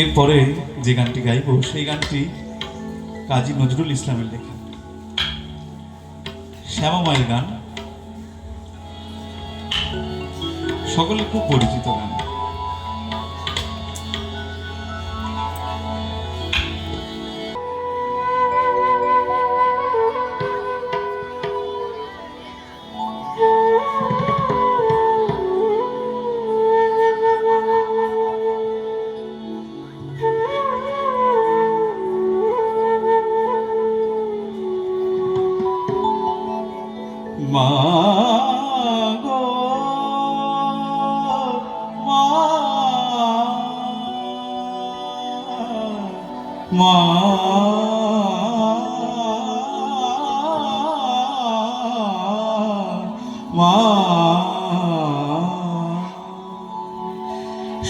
এরপরে যে গানটি গাইব, সেই গানটি কাজী নজরুল ইসলামের লেখা। শ্যামামায়ের গান। সকলে খুব পরিচিত গান। মা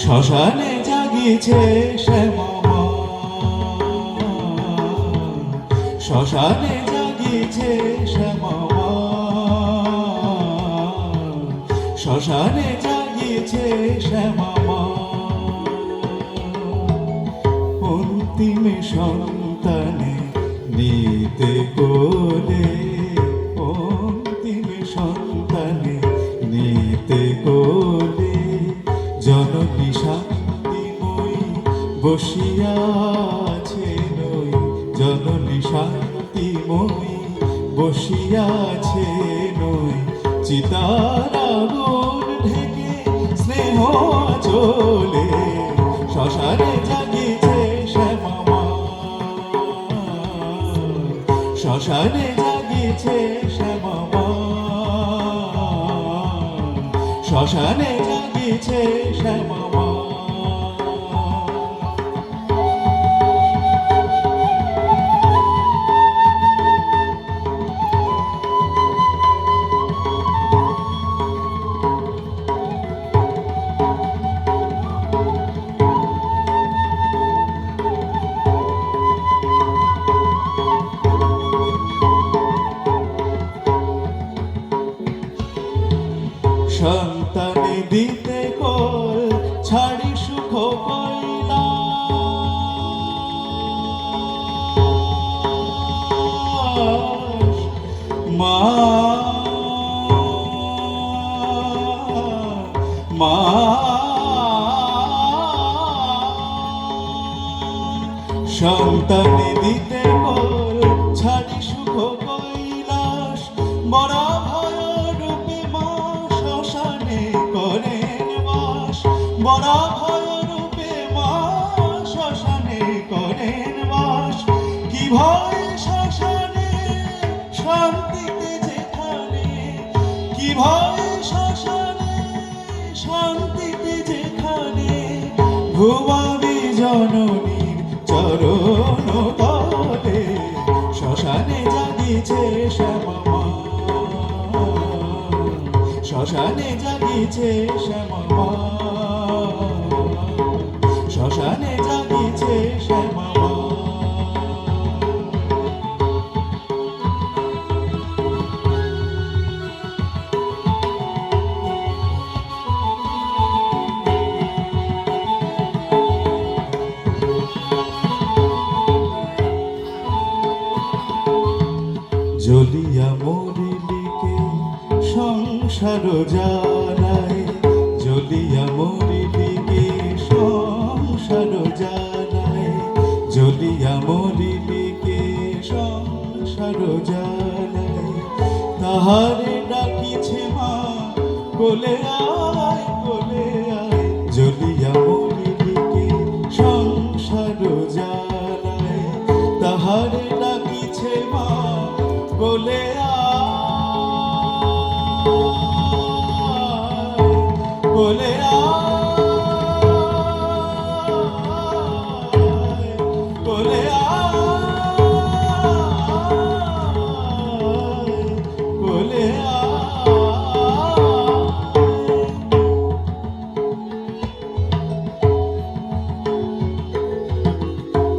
শ্মশানে জাগিছে শ্যামা। শ্মশানে জাগিছে শ্মশানে জাগিছে শ্যামা মা। অন্তিম সন্তানে নিতে কোলে, অন্তিম সন্তানে নিতে কোলে জননী শান্তিময়ী বসিয়াছে নই, জননী শান্তিময়ী বসিয়াছে নই চিতার ঢেকে স্নেহ চলে শ্মশানে জাগিছে শ্যামা শ্মশানে জাগিছে শ্যামা শ্মশানে জাগিছে শ্যামা সন্তানে দিতে কল ছাড়ি সুখ কইলা মা মা সন্তানে দিতে বাস বড় ভয় রূপে মা শ্মশানে শ্মশানে, শান্তিতে যেখানে। কি ভয় শ্মশানে, শান্তিতে যেখানে। ঘুমাবি জননীর চরণ তলে। শ্মশানে জাগিছে শ্যামা শ্মশানে জাগিছে শ্যামা। শ্মশানে জাগিছে শ্যামা জ্বলিয়া মরিলিকে সংসার জ্বালায় জ্বলিয়া মরিলিকে সংসার জ্বালায় মরিলিকে সংসার জ্বালায় তাহারে ডাকিছে মা, কোলে আয় কোলে আয় জ্বলিয়া মরিলিকে সংসার জ্বালায় তাহারে ডাকিছে মা, কোলে আয় আয় কোলে আয়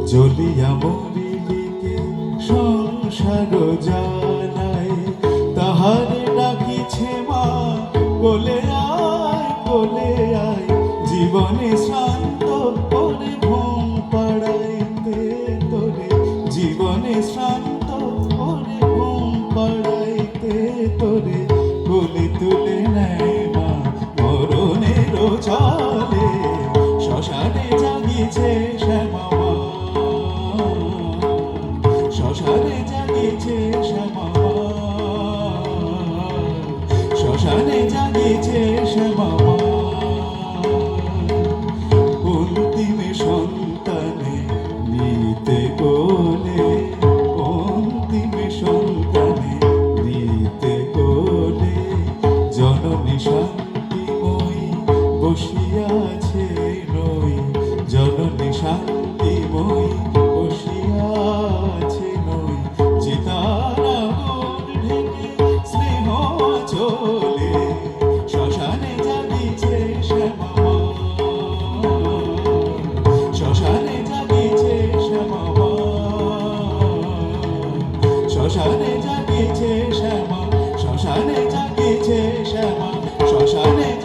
জ্বলিয়া মরিলিকে সংসার জানাই তাহারে ডাকিছে মা কোলে আয় কোলে বসিয়াছে নই জননে শান্তি বই বসিয়াছে নই চিতারা স্নেহ চলে, শ্মশানে জাগিছে শ্যামা শ্মশানে জাগিছে শ্যামা শ্মশানে জাগিছে শ্যামা শ্মশানে জাগিছে শ্যামা শ্মশানে